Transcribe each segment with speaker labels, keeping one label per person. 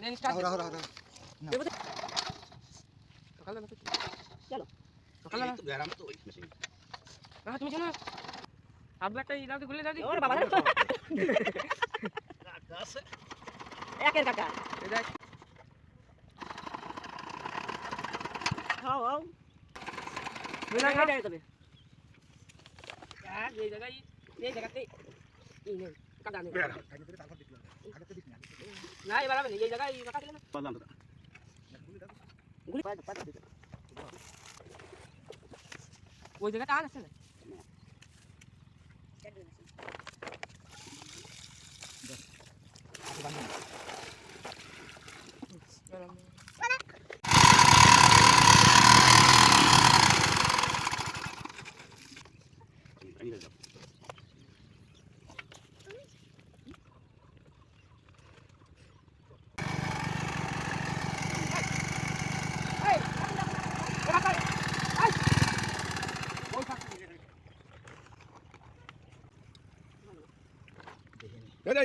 Speaker 1: নেন স্টার্ট
Speaker 2: রাখো রাখো রাখো
Speaker 1: সকালবেলা তো
Speaker 3: চলো।
Speaker 1: সকালবেলা
Speaker 4: তো গ্যারাম তো ওই মেশিন।
Speaker 1: না তুমি জানো আব্বু একটা ই দাও গুলে দাও দি
Speaker 3: ওর বাবা একের কাকা।
Speaker 1: এই দেখ।
Speaker 3: খাও খাও।
Speaker 1: বুঝলা না
Speaker 3: তবে।
Speaker 1: এই জায়গায়
Speaker 3: এই জায়গাতে এই নে কাকা নে।
Speaker 4: গ্যারাম
Speaker 1: না এবার হবে না, এই জায়গায় কাটা ছিল না।
Speaker 4: বললাম তো
Speaker 3: গুলি
Speaker 1: ওই জায়গাটা আর আছে না?
Speaker 4: আমি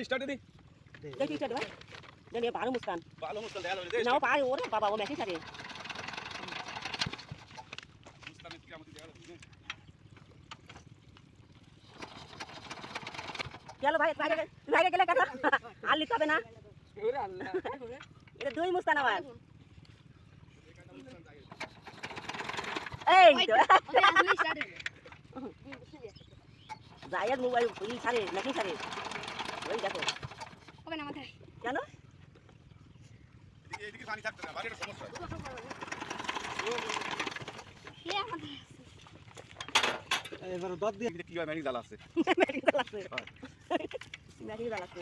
Speaker 4: স্টার্ট দি।
Speaker 3: দেখি চলো জানি ভালো মুস্কান।
Speaker 4: ভালো মুস্তান দেখা। যাবে
Speaker 3: নাও পারে ওরে বাবা ও মেসেজ আরে
Speaker 4: মুস্তান কি আমাদের দেখা যাবে
Speaker 3: চলো ভাই বাইরে বাইরে গেলে কাকা আর লিখতে হবে না।
Speaker 1: ওরে আল্লাহ?
Speaker 3: এটা দুই মুস্তান আমার এই তো। মোবাইল ই ছাড়ে নাকি ছাড়ে? ওই দেখো। কেন?
Speaker 4: এদিকে পানি থাকতে না বাড়ির সমস্যা।
Speaker 2: এবার দত দিয়ে।
Speaker 4: কি হয় ম্যানিক জাল আছে
Speaker 3: মেডিকেল আছে মেডিকেল আছে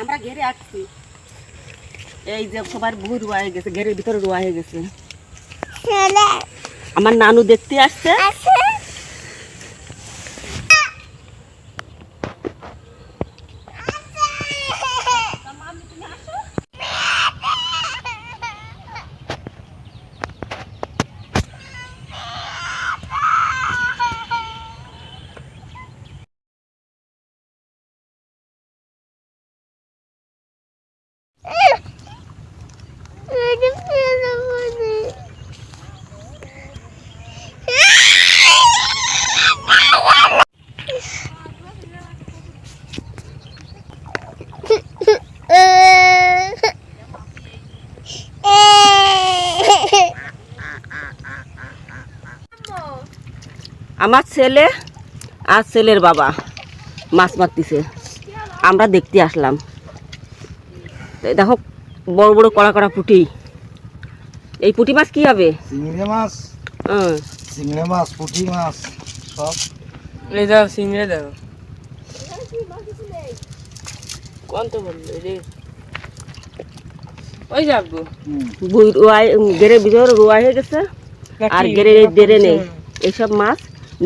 Speaker 3: আমরা ঘেরে আসছি এই যে সবার বহু রোয়া হয়ে গেছে ঘেরের ভিতরে রোয়া হয়ে গেছে। আমার নানু দেখতে আসছে? আমার ছেলে আর ছেলের বাবা মাছ মারতেছে। আমরা দেখতে আসলাম। এই দেখো বড় বড় কড়া কড়া পুঁটি। এই পুঁটি মাছ কি হবে?
Speaker 2: চিংড়ি মাছ
Speaker 3: হুম।
Speaker 2: চিংড়ি মাছ পুঁটি মাছ সব।
Speaker 1: এই দাও সিংড়ে দাও। কোন বলল রে। ওই যাব
Speaker 3: রোয়াই গেরে ভিতরে রোয়া হয়ে গেছে। আর গেরে দেরে নেই। এইসব মাছ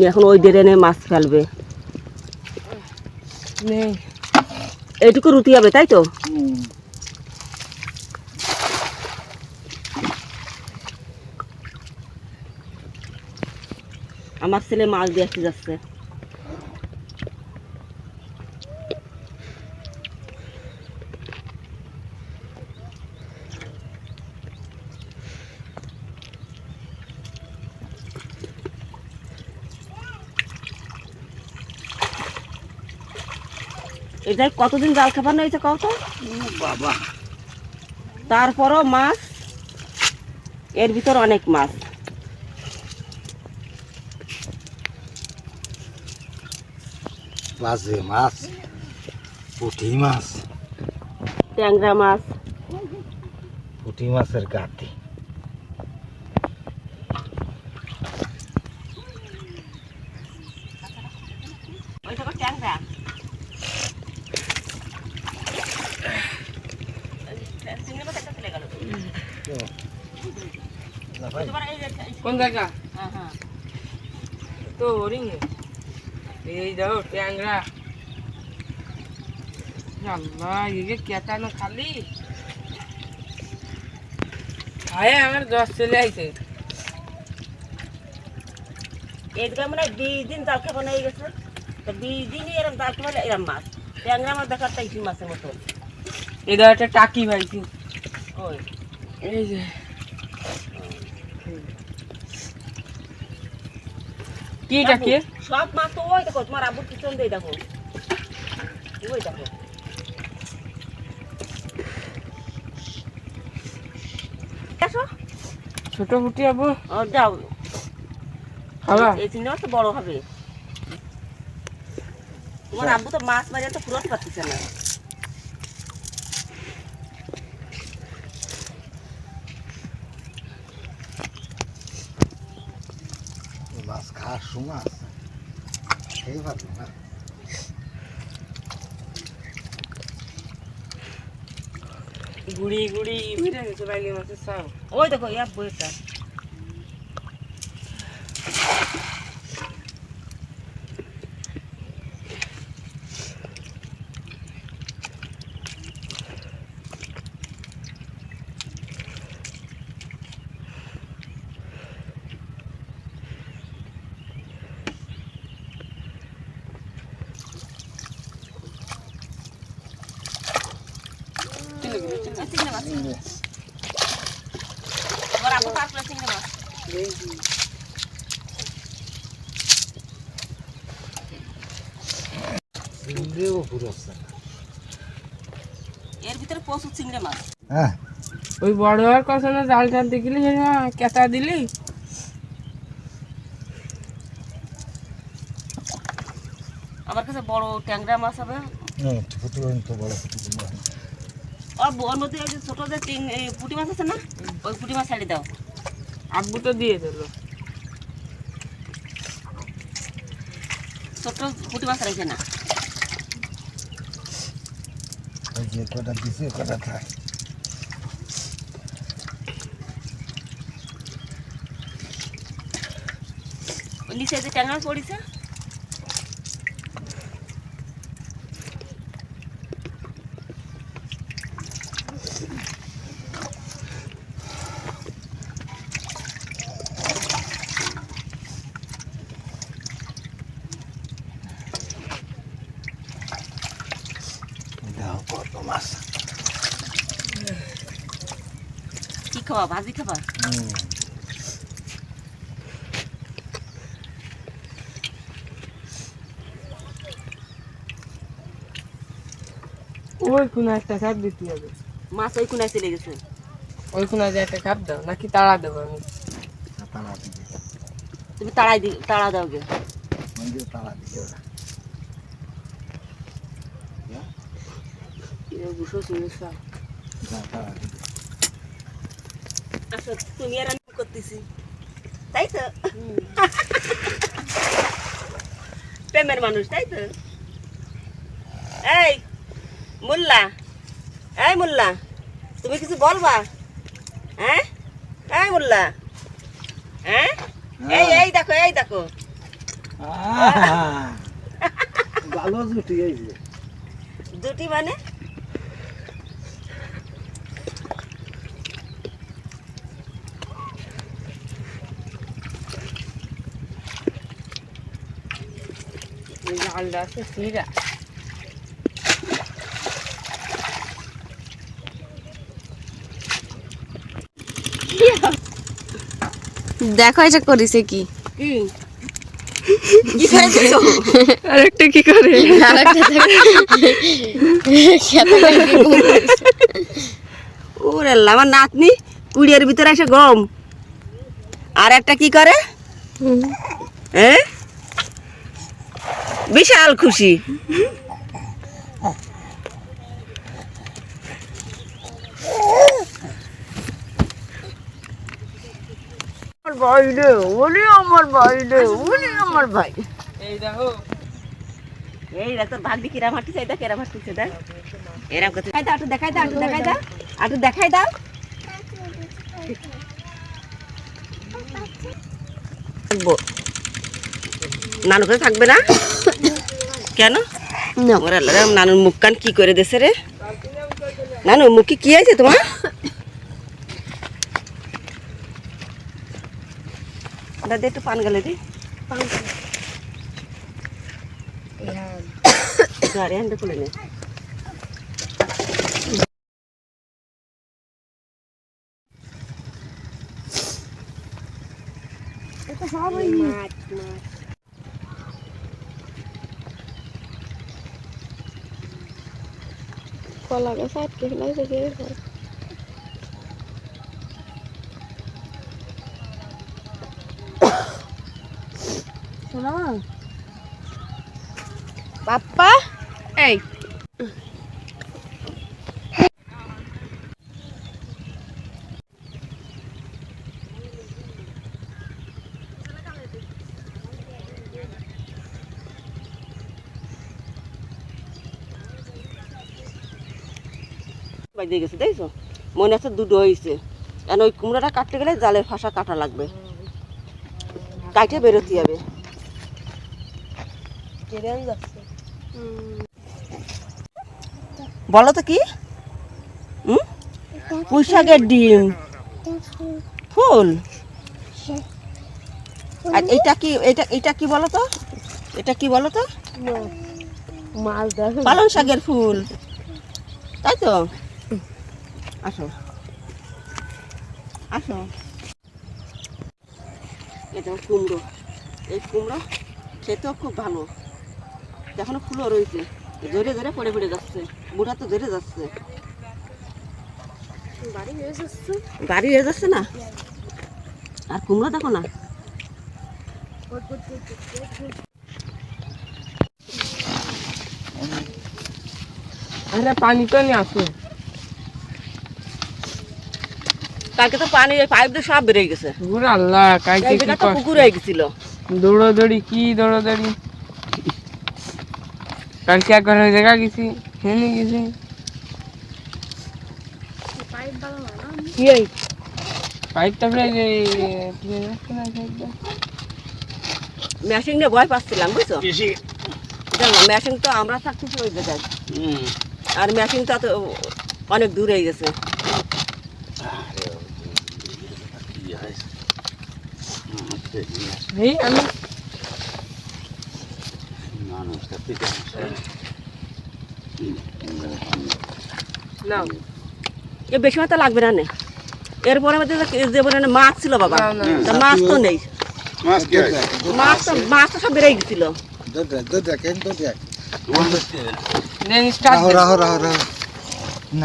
Speaker 3: এখন ওই দেরে নেই মাছ ফেলবে। এইটুকু রুটি হবে তাই তো? আমার ছেলে মাছ দিয়ে আসতে যাচ্ছে। এটাই কতদিন জাল খাবার হয়েছে কত
Speaker 2: বাবা।
Speaker 3: তারপরও মাছ এর ভিতর অনেক মাছ।
Speaker 2: মাছ মাছ পুঁটি মাছ।
Speaker 3: ট্যাংরা মাছ।
Speaker 2: পুঁটি মাছের গাতি
Speaker 3: হ্যাঁ হ্যাঁ
Speaker 1: তো হরিং এই দাও ট্যাংরা। আল্লাহ এগে কেতানো খালি। আয় আমার দশ চলে আইছে।
Speaker 3: এদিকে মানে বিশ দিন জাল না গেছে। তো বিশ দিনই এরম জাল খাব এরম মাছ। ট্যাংরা মাছ দেখার তাই মাছের মতো?
Speaker 1: এই দাও একটা টাকি পাইছি
Speaker 3: ওই
Speaker 1: এই যে। কি এটা কি?
Speaker 3: সব মাছ তো ওই দেখো তোমার আবুর পিছন দিয়ে দেখো। ওই দেখো।
Speaker 1: ছোট ফুটি আবু।
Speaker 3: যাও। এই চিংড়ি মাছ তো বড় হবে। তোমার আব্বু তো মাছ মারিয়া তো ফুরত পাচ্ছিছে না
Speaker 2: মাছ খাওয়ার সময় খেয়ে পারব না।
Speaker 1: গুড়ি গুড়ি বুঝে গেছে বাইলে মাছের সাও
Speaker 3: ওই দেখো ইয়া বইটা চিংড়ি মাছ তোমার আব্বু পাঁচটা চিংড়ি মাছ
Speaker 2: চিংড়িও ফুরোচ্ছে না
Speaker 3: এর ভিতরে প্রচুর চিংড়ি মাছ।
Speaker 2: হ্যাঁ।
Speaker 1: ওই বড় হওয়ার কথা না জাল টাল দেখলি কেতা দিলি।
Speaker 3: আমার কাছে বড় ট্যাংরা মাছ হবে।
Speaker 2: হুম ফুটি তো বড় ফুটি গুলো
Speaker 3: আর ওর মধ্যে ওই যে ছোট যে চিং এই পুঁটি মাছ আছে না ওই পুঁটি মাছ ছাড়ি দাও।
Speaker 1: আব্বু তো দিয়ে দিল।
Speaker 3: ছোট পুঁটি মাছ রাখছে না।
Speaker 2: যে কটা দিছে কটা খায়।
Speaker 3: ওই নিচে যে ট্যাংরা পড়িছে
Speaker 2: দেখো কত মাছ
Speaker 3: খাবা ভাজি খাবা
Speaker 1: ওই কোনো একটা খাপ দিতে হবে।
Speaker 3: মাছ ওই কোনায় চলে গেছে।
Speaker 1: ওই কোনো যে একটা খাপ দাও নাকি তাড়া দেবো আমি?
Speaker 3: তুমি তাড়াই দি তাড়া দাও গে
Speaker 2: মন্দির তালা দিকে ওরা
Speaker 1: বুঝো
Speaker 2: দিকে
Speaker 3: আসো তুমি আর আমি করতেছি। তাই তো? প্রেমের মানুষ তাই তো? এই মোল্লা এই মোল্লা তুমি কিছু বলবা? হ্যাঁ? এই মোল্লা হ্যাঁ? এই এই দেখো এই দেখো।
Speaker 2: ভালো জুটি এই
Speaker 3: মানে?
Speaker 1: জালটা আছে সিরা
Speaker 5: দেখো এটা করেছে কি?
Speaker 3: কি? কি
Speaker 5: আর একটা কি করে?
Speaker 3: ওরে আমার নাতনি কুড়িয়ার ভিতরে এসে গম। আর একটা কি করে? হ্যাঁ বিশাল খুশি। আমার ভাই রে আমার ভাই রে আমার ভাই।
Speaker 1: এই দেখো।
Speaker 3: হাঁটতেছে দেখ এরকম দেখাই দাও একটু দেখাই দাও একটু দেখাই দাও একটু দেখাই দাও। নানু কাছে থাকবে না? কেন? নানুর মুখ কান কি করে দেছে রে? নানু মুখে কি আছে তোমার? দাদি একটু পান গেলে দি। গাড়ি খুলে নে।
Speaker 5: কলা গাছ আটকে ফেলাইছে কে পাপ্পা এই
Speaker 3: বাজে গেছে দেখছ? মনে হচ্ছে দুটো হয়েছে। কারণ ওই কুমড়াটা কাটতে গেলে জালের ফাঁসা কাটা লাগবে। কাটে বেরোতে হবে। বলো তো কি? পুঁই শাকের ডিম। ফুল। আর এটা কি এটা এটা কি বলো তো? এটা কি বলো তো?
Speaker 5: মাছ
Speaker 3: পালং শাকের ফুল। তাই তো? আসো। আসো। এটা কুমড়ো। এই কুমড়ো খেতেও খুব ভালো। এখনও ফুলও রয়েছে। ধরে ধরে পড়ে পড়ে যাচ্ছে। বুড়া তো ধরে যাচ্ছে।
Speaker 5: বাড়ি হয়ে যাচ্ছে।
Speaker 3: বাড়ি হয়ে যাচ্ছে না? আর কুমড়ো দেখো না।
Speaker 1: আরে পানি তো নিয়ে আসো
Speaker 3: কালকে তো পানি পাইপ দিয়ে সব বেরিয়ে গেছে।
Speaker 1: আল্লাহ
Speaker 3: এই
Speaker 1: কি
Speaker 3: তো পুকুর হয়ে গেছিল।
Speaker 1: দৌড়াদৌড়ি কি দৌড়াদৌড়ি? কালকে একবার ওই জায়গা গেছি হেনে গেছি।
Speaker 5: কি
Speaker 3: মেশিন নিয়ে ভয় পাচ্ছিলাম বুঝছ? জানো মেশিন তো আমরা থাকতেছি ওই জায়গায়। আর মেশিন তো অনেক দূর হয়ে গেছে।
Speaker 1: এই আমি নাও।
Speaker 3: এ বেশি মাথা লাগবে না নে। এরপরে আমাদের যে- যে বলে মাছ ছিল বাবা। মাছ তো নেই।
Speaker 4: মাছ কি
Speaker 3: মাছ তো মাছ তো সব বেড়ে গেছিল।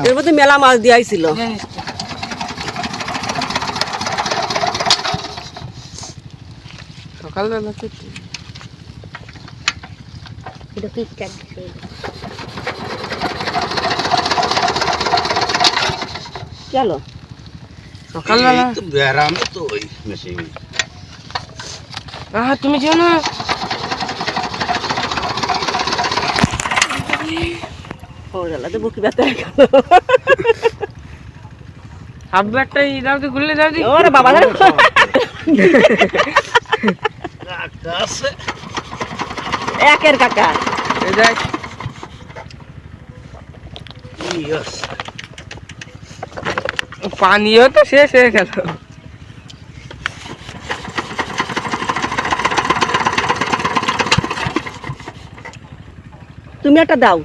Speaker 3: এর মধ্যে মেলা মাছ দিয়াইছিল
Speaker 1: দেন স্টার্ট সকালবেলা তো
Speaker 5: এটা কি কাট
Speaker 3: চলো।
Speaker 1: সকালবেলা
Speaker 4: তো ওই মেশিন
Speaker 1: আহ তুমি যেও না।
Speaker 3: ওরে আল্লাহ, তো বুকি ব্যথা হয়ে গেল।
Speaker 1: হাফ ব্যাগটা দাও গুললে দাও দি।
Speaker 3: ওরে বাবা একের কাকা।
Speaker 1: এই দেখ। পানিও তো শেষ হয়ে গেল।
Speaker 3: তুমি একটা দাও।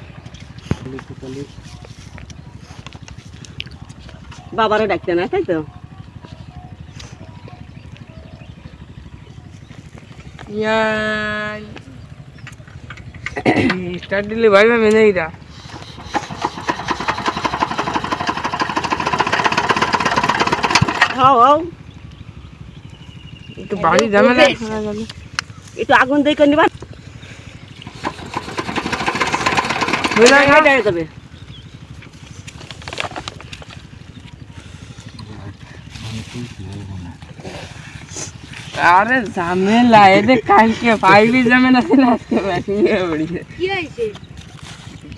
Speaker 3: বাবারে ডাকতে না তাই তো?
Speaker 1: ইয়াই স্টার্ট দিলে ভাই মেনে এইটা
Speaker 3: হাও হাও
Speaker 1: একটু বাড়ি ঝামেলা
Speaker 3: একটু আগুন দিয়ে নিবা
Speaker 1: হয়ে যাক, হ্যাঁ?
Speaker 3: হয়ে যাবে
Speaker 1: আরে ঝামেলা এদের কালকে ফাইভই ঝামেলা ছিল আজকে মেশিনে পড়িছে
Speaker 5: কি হয়েছে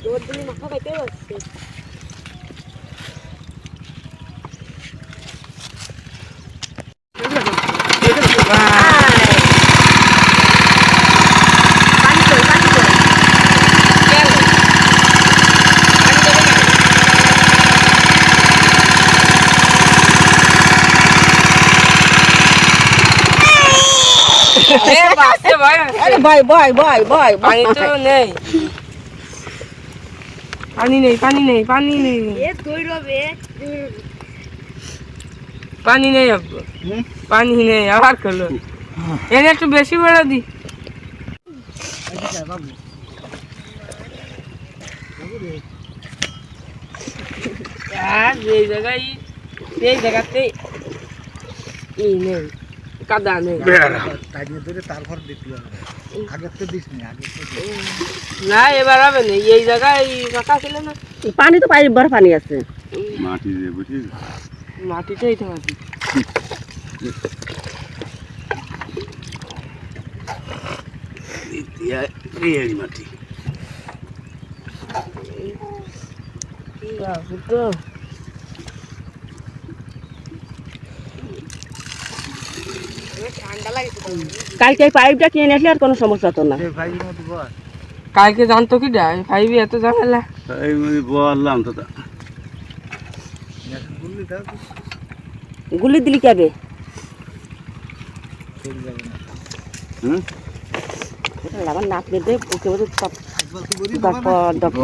Speaker 5: তোর দিনে মাথা খাইতে পারছে
Speaker 1: বাহ, পানি তো নেই পানি নেই পানি নেই পানি নেই পানি নেই পানি নেই আবার করল এনে একটু বেশি বেড়ে দি আর জায়গায় এই জায়গাতে ই নেই কাদা নেই।
Speaker 2: তাই নিয়ে ধরে তারপর দেখতে হবে আগের তো দিস নি আগের তো দিস।
Speaker 1: না এবার হবে না এই জায়গায় কাকা ছিল না।
Speaker 3: পানি তো পানি বড় পানি আছে।
Speaker 4: মাটি দিয়ে বুঝিস?
Speaker 1: মাটিটাই তো মাটি।
Speaker 4: এই মাটি।
Speaker 3: কালকে এই পাইপটা কিনে আসলে আর কোনো সমস্যা হতো না
Speaker 1: কালকে জানতো কি ফাইভি এত ঝামেলা
Speaker 4: মানে বললাম তো
Speaker 3: গুলি দিলি কেবে আমার নাতনি দে ওকে বলে দপ্পা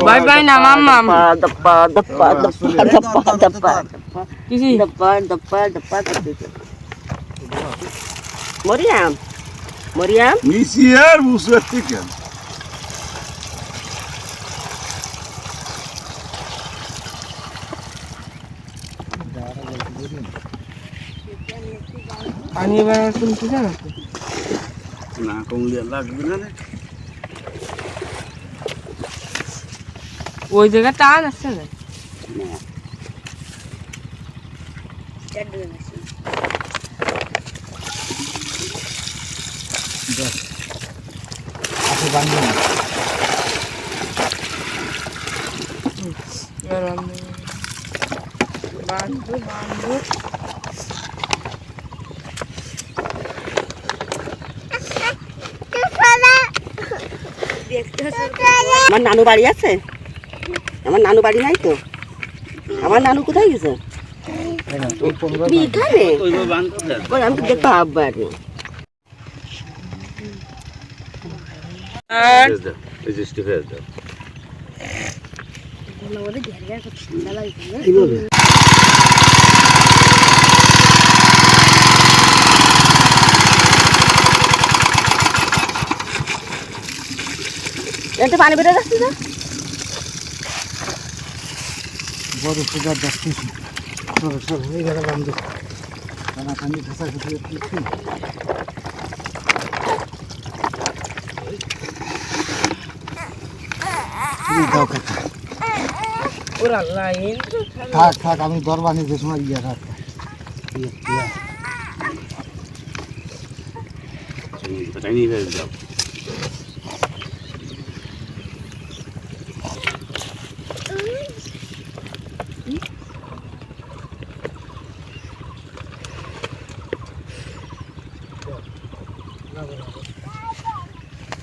Speaker 1: বাই বাই না মাম্মা
Speaker 3: দপ্পা দপ্পা দপ্পা দপ্পা দপ্পা দপ্পা দপ্পা দপ্পা দপ্পা দপ্পা মরিয়াম মরিয়াম
Speaker 4: আর বুঝতে ঠিক
Speaker 1: পানি এবার শুনছি জানো তো?
Speaker 4: না কমলে লাগবে না।
Speaker 1: ওই জায়গা টান আসছে না
Speaker 2: বান্ধব
Speaker 1: আমি
Speaker 3: আমার নানু বাড়ি আছে? আমার নানু বাড়ি নাই তো? আমার নানু কোথায় গেছে?
Speaker 2: তাই না তোর পনেরো
Speaker 3: তুমি এখানে
Speaker 4: ওইভাবে বান করে দেন।
Speaker 3: ওই আমি তো দেখতে আব্বা আর
Speaker 1: আর
Speaker 4: ফেস দাও এই যে স্টে ফেস দাও
Speaker 3: এটা পানি বেরো যাচ্ছে না
Speaker 2: বড় সুগার যাচ্ছিস সব সব হয়ে গেল বান্ধব খানা খানি খাসা খাসি দাও কাকা
Speaker 1: ওরা লাইন।
Speaker 2: থাক থাক আমি দরবার যে সময় ইয়ে থাক ইয়ে ইয়ে
Speaker 4: এটা নিয়ে ফেস দাও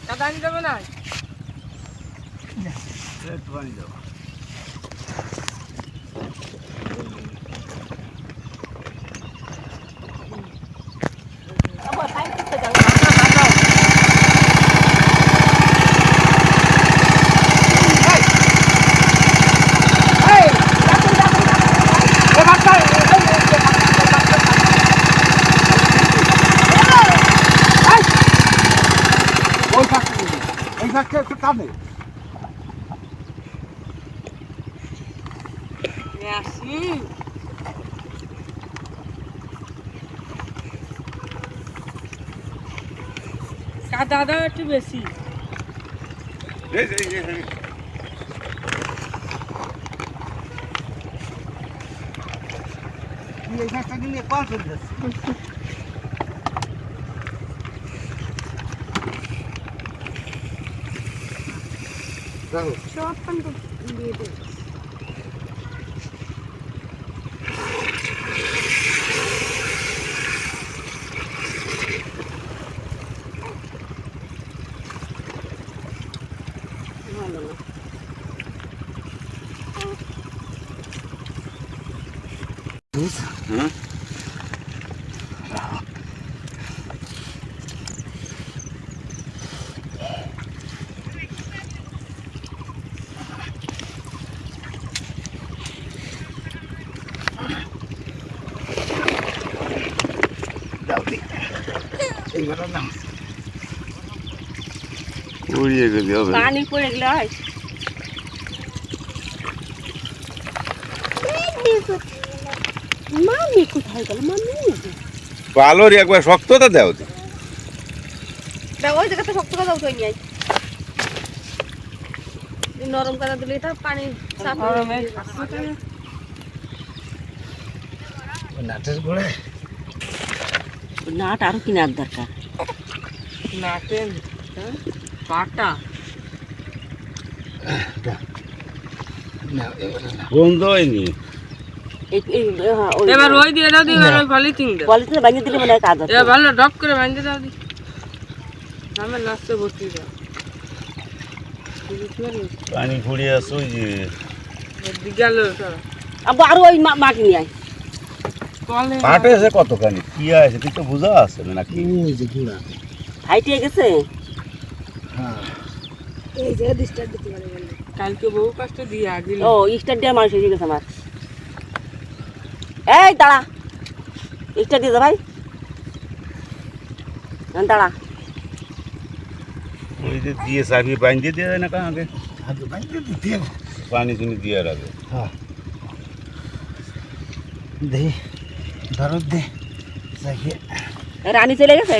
Speaker 1: কাদা আনি যাবে না
Speaker 4: একটু পানি দাও
Speaker 2: ওই থাকতে এই থাকতে একটু টানে
Speaker 1: আসি কাদা দাও একটু বেশি
Speaker 4: এই যে, এই যে, এই যে।
Speaker 2: তুই এই থাকতে নিয়ে কল চলে যাচ্ছে দেখো
Speaker 5: সব পান দিয়ে দেবো
Speaker 4: উড়িয়ে গেলে হবে।
Speaker 3: পানি পড়ে গেলে হয়। মামি কোথায় গেল? মামি
Speaker 4: ভালোর একবার শক্ততা দেও তো।
Speaker 5: ওই জায়গাতে শক্ত কথা উঠে নিয়ে নরম কাদা দিলে এটা পানি চাপ
Speaker 2: নাটের গোড়ে
Speaker 3: নাট আরও কিনার দরকার।
Speaker 1: নাটেন পাটা।
Speaker 2: না
Speaker 4: গন্ধ হয়নি
Speaker 3: এই- এই হ্যাঁ, ওই-
Speaker 1: এবার ওই দিয়ে দাও দি এবার ওই পলিথিন দাও।
Speaker 3: পলিথিনে বানিয়ে দিলে মনে হয় কাজ
Speaker 1: এবার ভালো ডক করে বাঁধতে দাও দি। আমার লাস্টে ভর্তি দাও।
Speaker 4: পানি ফুড়িয়ে আসো যে।
Speaker 1: গেল
Speaker 3: আব্বু আরও ওই মা- মাটি নিয়ে আয়।
Speaker 1: কলে।
Speaker 4: পাটে আছে কতখানি? কি আছে তুই তো বুঝা আছে না নাকি?
Speaker 2: এই যে গুড়া।
Speaker 3: হাইটে গেছে?
Speaker 5: এই জায়গা ডিস্টার্ব দিতে পারে বলে।
Speaker 1: কালকে বহু কষ্ট দিয়ে আগিল।
Speaker 3: ও স্টার দিয়ে মানুষ এসে গেছে আমার এই দাঁড়া। স্টার দিয়ে যা ভাই। হ্যাঁ, দাঁড়া।
Speaker 4: ওই যে দিয়ে চাবি বাঁধিয়ে দিয়ে যায় না কারণ আগে?
Speaker 2: হাতে বাইরে দিতে হবে।
Speaker 4: পানি চিনি দিয়ে রাখে
Speaker 2: হ্যাঁ। দে ধরো দে। চাকিয়ে
Speaker 3: রানী চলে গেছে?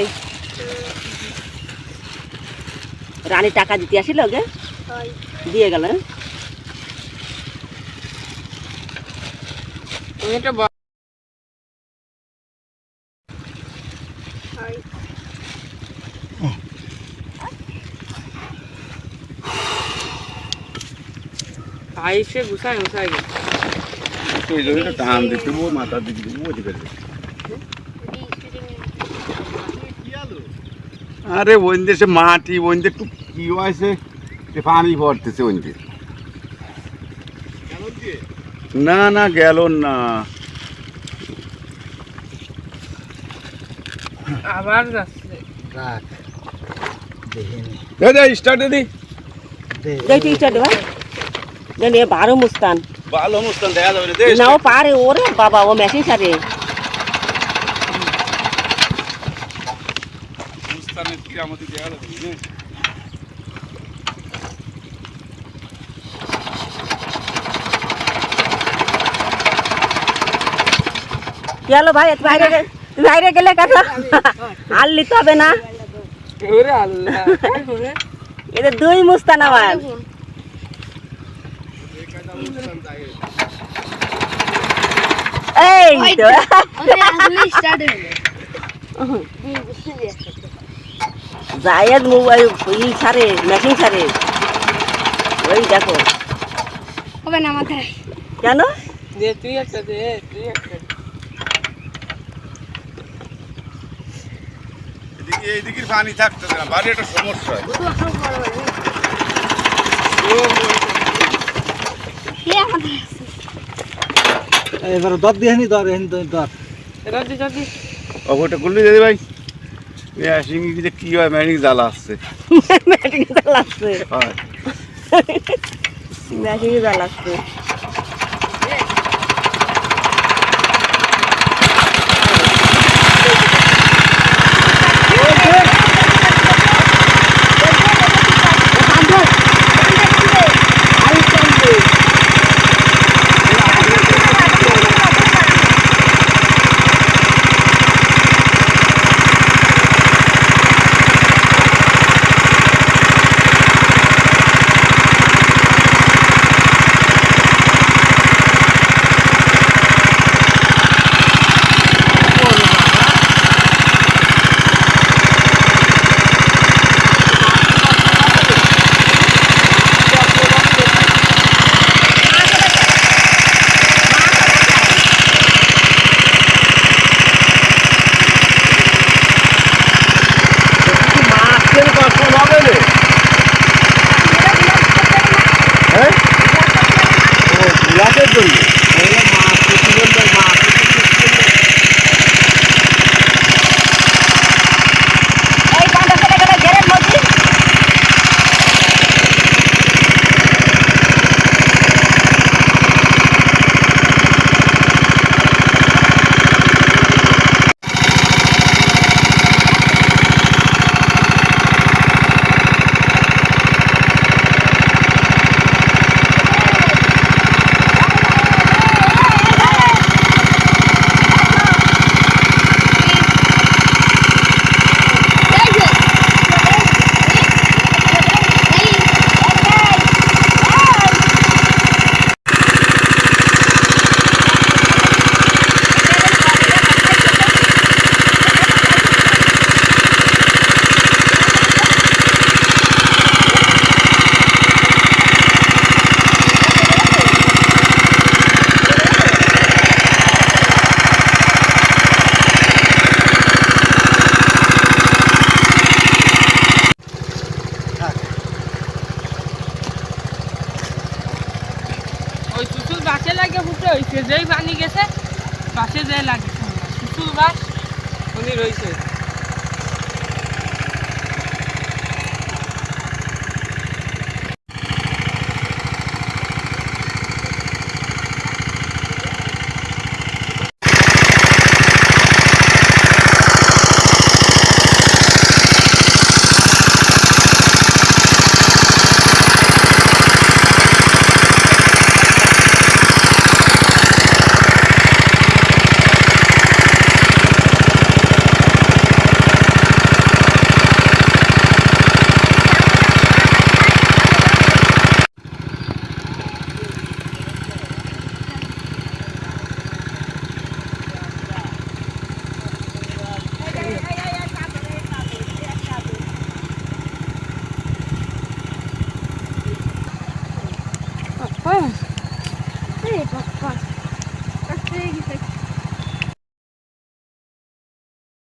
Speaker 3: রানী টাকা দিতে আসিল ওকে? দিয়ে গেল
Speaker 5: হয়।
Speaker 1: আইসে গুছাই গুছাই গেল
Speaker 4: ওই জন্য টান দিতে মাথা দিকে দিব ওদিকে আরে ওই দেশে মাটি ওই একটু কি হয়েছে? পানি ভরতেছে ওই দিয়ে না না গেল না।
Speaker 1: আবার যাচ্ছে।
Speaker 4: স্টার্টে দি।
Speaker 3: দেখি ভাই জানি বারো মুস্তান।
Speaker 4: ভালো মুস্তান দেখা যাবে না।
Speaker 3: ও পারে ওরে বাবা ও মেশিন সারে
Speaker 4: মুস্তানের কি আমাদের দেখা যাবে না?
Speaker 3: কি হলো ভাই তুমি বাইরে গে- তুমি বাইরে গেলে কেন আর নিতে হবে না
Speaker 1: ওরে আল্লাহ ওরে
Speaker 3: এদের দুই মুস্তান আমার এই তো
Speaker 5: ওদের আসলে start হয়ে গেছে। হুম, বুঝতে পেরেছি।
Speaker 3: জায়েদ মোবাইল ই সারে মেশিন সারে ওই দেখো।
Speaker 5: হবে না মাথায়
Speaker 3: কেন?
Speaker 1: দে তুই একটা দে তুই একটা
Speaker 4: এইদিকে পানি থাকতেছে না বাড়ি একটা সমস্যা
Speaker 2: এবার দর দিয়ে দর দর
Speaker 1: এটা দি যদি
Speaker 4: করলি দিদি ভাই যে কি হয়? মেশিং জ্বালা আসছে।
Speaker 3: স্ন্যাকিক জ্বালা আসছে।
Speaker 4: হয়।
Speaker 3: মেশিন জ্বালা
Speaker 4: মাছের